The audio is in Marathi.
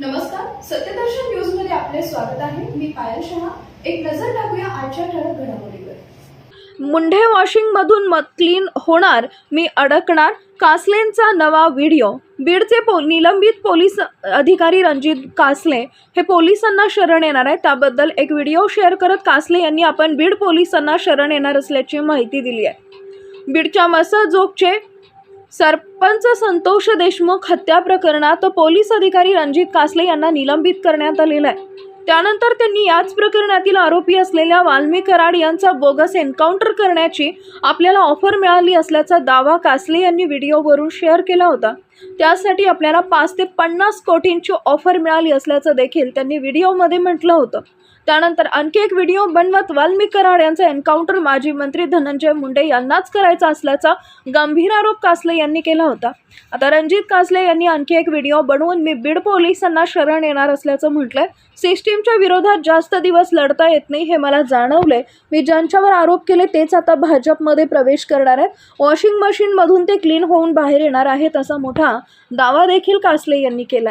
नमस्कार सत्यदर्शन न्यूजमध्ये आपले स्वागत आहे. मी पायल शहा. एक नजर टाकूया आजच्या ठळक घडामोडीवर. मुंढे वॉशिंग मधून मत क्लीन होणार मी अडकणार कासलेंचा नवा व्हिडिओ. बीडचे पो निलंबित पोलीस अधिकारी रणजित कासले हे पोलिसांना शरण येणार आहे त्याबद्दल एक व्हिडिओ शेअर करत कासले यांनी आपण बीड पोलिसांना शरण येणार असल्याची माहिती दिली आहे. बीडच्या मसजोगचे सरपंच संतोष देशमुख हत्या प्रकरणात पोलीस अधिकारी रणजित कासले यांना निलंबित करण्यात आलेलं आहे. त्यानंतर त्यांनी याच प्रकरणातील आरोपी असलेल्या वाल्मी कराड यांचा बोगस एन्काउंटर करण्याची आपल्याला ऑफर मिळाली असल्याचा दावा कासले यांनी व्हिडिओवरून शेअर केला होता. त्यासाठी आपल्याला पाच ते पन्नास कोटींची ऑफर मिळाली असल्याचं देखील त्यांनी व्हिडिओमध्ये म्हटलं होतं. त्यानंतर आणखी एक व्हिडिओ बनवत वाल्मी कराड यांचा एन्काउंटर माजी मंत्री धनंजय मुंडे यांनाच करायचा असल्याचा गंभीर आरोप कासले यांनी केला होता. आता रणजित कासले यांनी आणखी एक व्हिडिओ बनवून मी बीड पोलिसांना शरण येणार असल्याचं म्हटलंय. सिस्टीमच्या विरोधात जास्त दिवस लढता येत नाही हे मला जाणवलंय. मी ज्यांच्यावर आरोप केले तेच आता भाजपमध्ये प्रवेश करणार आहेत. वॉशिंग मशीनमधून ते क्लीन होऊन बाहेर येणार आहेत असा मोठा दावा देखील कासले यांनी केला